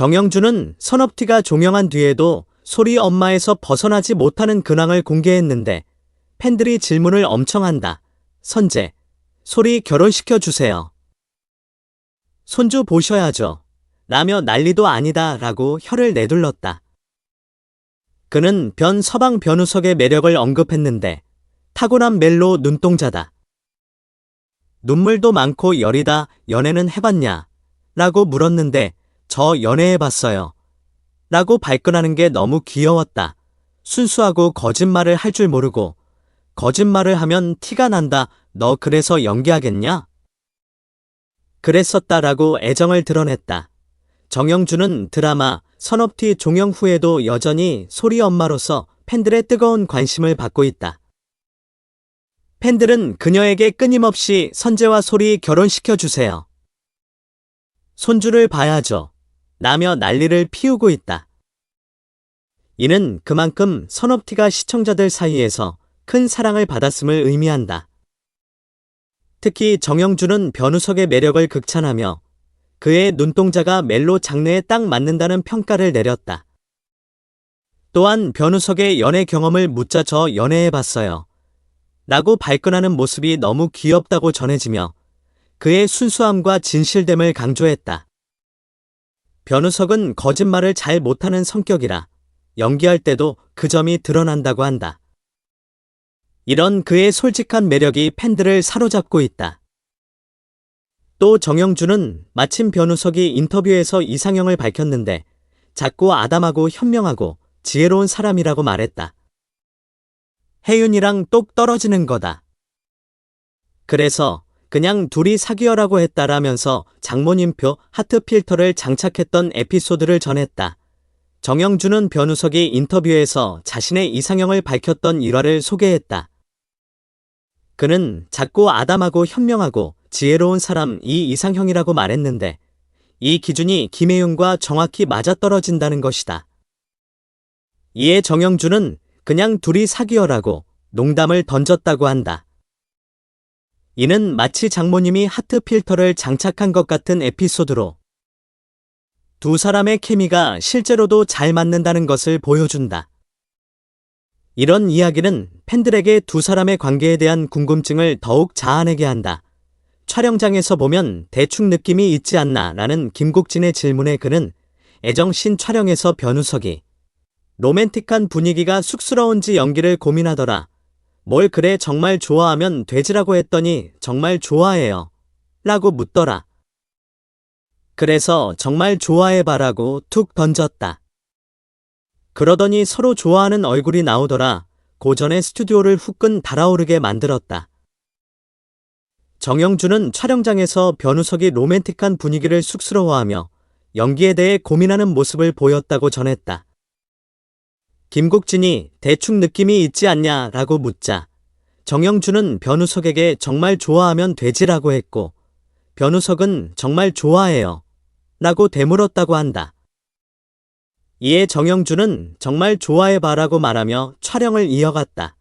정영준은 선업티가 종영한 뒤에도 소리 엄마에서 벗어나지 못하는 근황을 공개했는데 팬들이 질문을 엄청 한다. 선재, 소리 결혼시켜 주세요. 손주 보셔야죠. 라며 난리도 아니다 라고 혀를 내둘렀다. 그는 변 서방 변우석의 매력을 언급했는데 타고난 멜로 눈동자다. 눈물도 많고 열이다 연애는 해봤냐? 라고 물었는데 저 연애해봤어요. 라고 발끈하는 게 너무 귀여웠다. 순수하고 거짓말을 할 줄 모르고 거짓말을 하면 티가 난다. 너 그래서 연기하겠냐? 그랬었다라고 애정을 드러냈다. 정영준은 드라마 선업티 종영 후에도 여전히 소리 엄마로서 팬들의 뜨거운 관심을 받고 있다. 팬들은 그녀에게 끊임없이 선재와 소리 결혼시켜 주세요. 손주를 봐야죠. 라며 난리를 피우고 있다. 이는 그만큼 선업티가 시청자들 사이에서 큰 사랑을 받았음을 의미한다. 특히 정영준은 변우석의 매력을 극찬하며 그의 눈동자가 멜로 장르에 딱 맞는다는 평가를 내렸다. 또한 변우석의 연애 경험을 묻자 저 연애해봤어요. 라고 발끈하는 모습이 너무 귀엽다고 전해지며 그의 순수함과 진실됨을 강조했다. 변우석은 거짓말을 잘 못하는 성격이라 연기할 때도 그 점이 드러난다고 한다. 이런 그의 솔직한 매력이 팬들을 사로잡고 있다. 또 정영준은 마침 변우석이 인터뷰에서 이상형을 밝혔는데 작고 아담하고 현명하고 지혜로운 사람이라고 말했다. 혜윤이랑 똑 떨어지는 거다. 그래서 그냥 둘이 사귀어라고 했다라면서 장모님표 하트 필터를 장착했던 에피소드를 전했다. 정영준은 변우석이 인터뷰에서 자신의 이상형을 밝혔던 일화를 소개했다. 그는 작고 아담하고 현명하고 지혜로운 사람 이 이상형이라고 말했는데 이 기준이 김혜윤과 정확히 맞아떨어진다는 것이다. 이에 정영준은 그냥 둘이 사귀어라고 농담을 던졌다고 한다. 이는 마치 장모님이 하트 필터를 장착한 것 같은 에피소드로 두 사람의 케미가 실제로도 잘 맞는다는 것을 보여준다. 이런 이야기는 팬들에게 두 사람의 관계에 대한 궁금증을 더욱 자아내게 한다. 촬영장에서 보면 대충 느낌이 있지 않나 라는 김국진의 질문에 그는 애정신 촬영에서 변우석이 로맨틱한 분위기가 쑥스러운지 연기를 고민하더라. 뭘 그래 정말 좋아하면 되지라고 했더니 정말 좋아해요. 라고 묻더라. 그래서 정말 좋아해봐라고 툭 던졌다. 그러더니 서로 좋아하는 얼굴이 나오더라. 고전의 스튜디오를 후끈 달아오르게 만들었다. 정영준은 촬영장에서 변우석이 로맨틱한 분위기를 쑥스러워하며 연기에 대해 고민하는 모습을 보였다고 전했다. 김국진이 대충 느낌이 있지 않냐라고 묻자 정영준은 변우석에게 정말 좋아하면 되지라고 했고 변우석은 정말 좋아해요 라고 되물었다고 한다. 이에 정영준은 정말 좋아해봐라고 말하며 촬영을 이어갔다.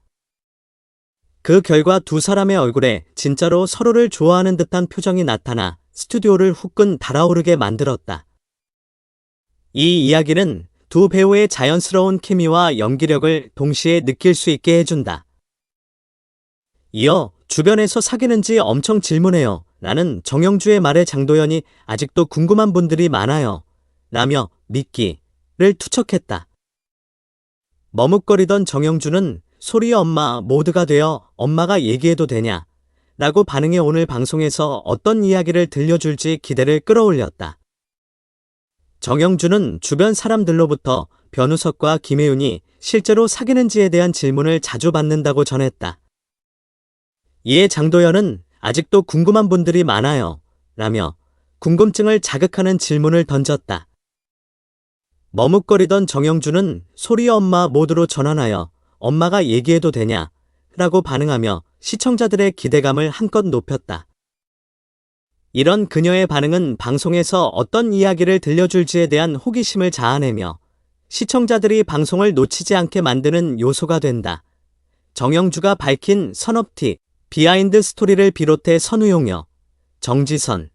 그 결과 두 사람의 얼굴에 진짜로 서로를 좋아하는 듯한 표정이 나타나 스튜디오를 후끈 달아오르게 만들었다. 이 이야기는 두 배우의 자연스러운 케미와 연기력을 동시에 느낄 수 있게 해준다. 이어 주변에서 사귀는지 엄청 질문해요. 라는 정영주의 말에 장도연이 아직도 궁금한 분들이 많아요. 라며 미끼를 투척했다. 머뭇거리던 정영주는 소리 엄마 모두가 되어 엄마가 얘기해도 되냐? 라고 반응해 오늘 방송에서 어떤 이야기를 들려줄지 기대를 끌어올렸다. 정영준은 주변 사람들로부터 변우석과 김혜윤이 실제로 사귀는지에 대한 질문을 자주 받는다고 전했다. 이에 장도연은 아직도 궁금한 분들이 많아요. 라며 궁금증을 자극하는 질문을 던졌다. 머뭇거리던 정영준은 소리 엄마 모드로 전환하여 엄마가 얘기해도 되냐? 라고 반응하며 시청자들의 기대감을 한껏 높였다. 이런 그녀의 반응은 방송에서 어떤 이야기를 들려줄지에 대한 호기심을 자아내며 시청자들이 방송을 놓치지 않게 만드는 요소가 된다. 정영주가 밝힌 선업티, 비하인드 스토리를 비롯해 선우용여, 정지선,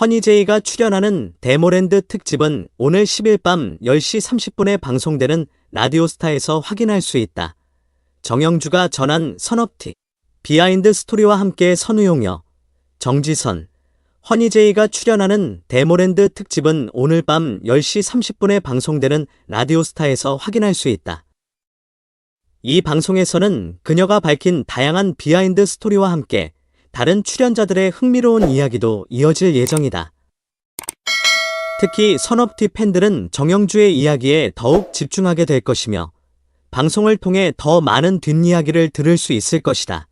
허니제이가 출연하는 데모랜드 특집은 오늘 10일 밤 10시 30분에 방송되는 라디오스타에서 확인할 수 있다. 정영주가 전한 선업티, 비하인드 스토리와 함께 선우용여, 정지선, 허니제이가 출연하는 데모랜드 특집은 오늘 밤 10시 30분에 방송되는 라디오스타에서 확인할 수 있다. 이 방송에서는 그녀가 밝힌 다양한 비하인드 스토리와 함께 다른 출연자들의 흥미로운 이야기도 이어질 예정이다. 특히 선업티 팬들은 정영주의 이야기에 더욱 집중하게 될 것이며 방송을 통해 더 많은 뒷이야기를 들을 수 있을 것이다.